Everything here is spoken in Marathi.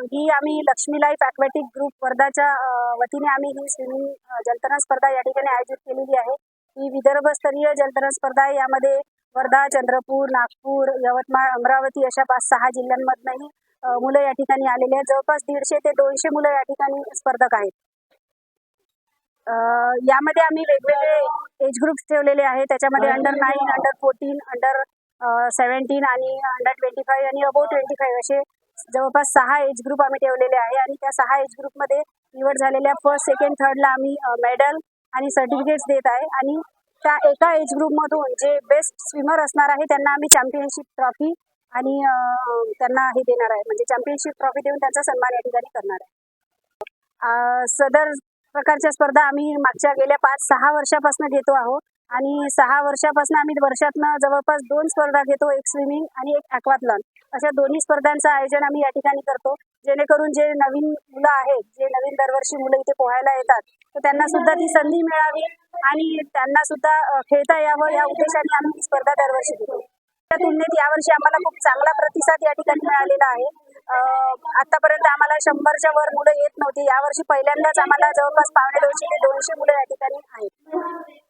ही आम्ही लक्ष्मी लाईफ ॲक्वॅटिक ग्रुप वर्धाच्या वतीने आम्ही ही स्विमिंग जलतरण स्पर्धा या ठिकाणी आयोजित केलेली आहे. ही विदर्भस्तरीय जलतरण स्पर्धा आहे. यामध्ये वर्धा चंद्रपूर नागपूर यवतमाळ अमरावती अशा पाच सहा जिल्ह्यांमधनंही मुलं या ठिकाणी आलेली आहेत. जवळपास दीडशे ते दोनशे मुलं या ठिकाणी स्पर्धक आहेत. यामध्ये आम्ही वेगवेगळे एज ग्रुप्स ठेवलेले आहेत. त्याच्यामध्ये under nine under fourteen under seventeen आणि अंडर ट्वेंटी फाईव्ह आणि अबोव ट्वेंटी फाईव्ह असे जवळपास सहा एज ग्रुप आम्ही ठेवलेले आहे आणि त्या सहा एज ग्रुपमध्ये निवड झालेल्या फर्स्ट सेकंड थर्डला आम्ही मेडल आणि सर्टिफिकेट्स देत आहे. आणि त्या एका एज ग्रुपमधून जे बेस्ट स्विमर असणार आहे त्यांना आम्ही चॅम्पियनशिप ट्रॉफी आणि त्यांना हे देणार आहे. म्हणजे चॅम्पियनशिप ट्रॉफी देऊन त्यांचा सन्मान या ठिकाणी करणार आहे. सदर प्रकारच्या स्पर्धा आम्ही मागच्या गेल्या पाच सहा वर्षापासून घेतो आहोत. आणि सहा वर्षापासून आम्ही वर्षातनं जवळपास दोन स्पर्धा घेतो एक स्विमिंग आणि एक ॲक्वाथलॉन. अशा दोन्ही स्पर्धांचं आयोजन आम्ही या ठिकाणी करतो. जेणेकरून जे नवीन मुलं आहेत जे नवीन दरवर्षी मुलं इथे पोहायला येतात तर त्यांना सुद्धा ती संधी मिळावी आणि त्यांना सुद्धा खेळता यावं या उद्देशाने आम्ही ही स्पर्धा दरवर्षी घेतो. त्या तुलनेत यावर्षी आम्हाला खूप चांगला प्रतिसाद या ठिकाणी मिळालेला आहे. आतापर्यंत आम्हाला शंभरच्या वर मुलं येत नव्हती. यावर्षी पहिल्यांदाच आम्हाला जवळपास पावणे दोनशे ते दोनशे मुलं या ठिकाणी आहेत.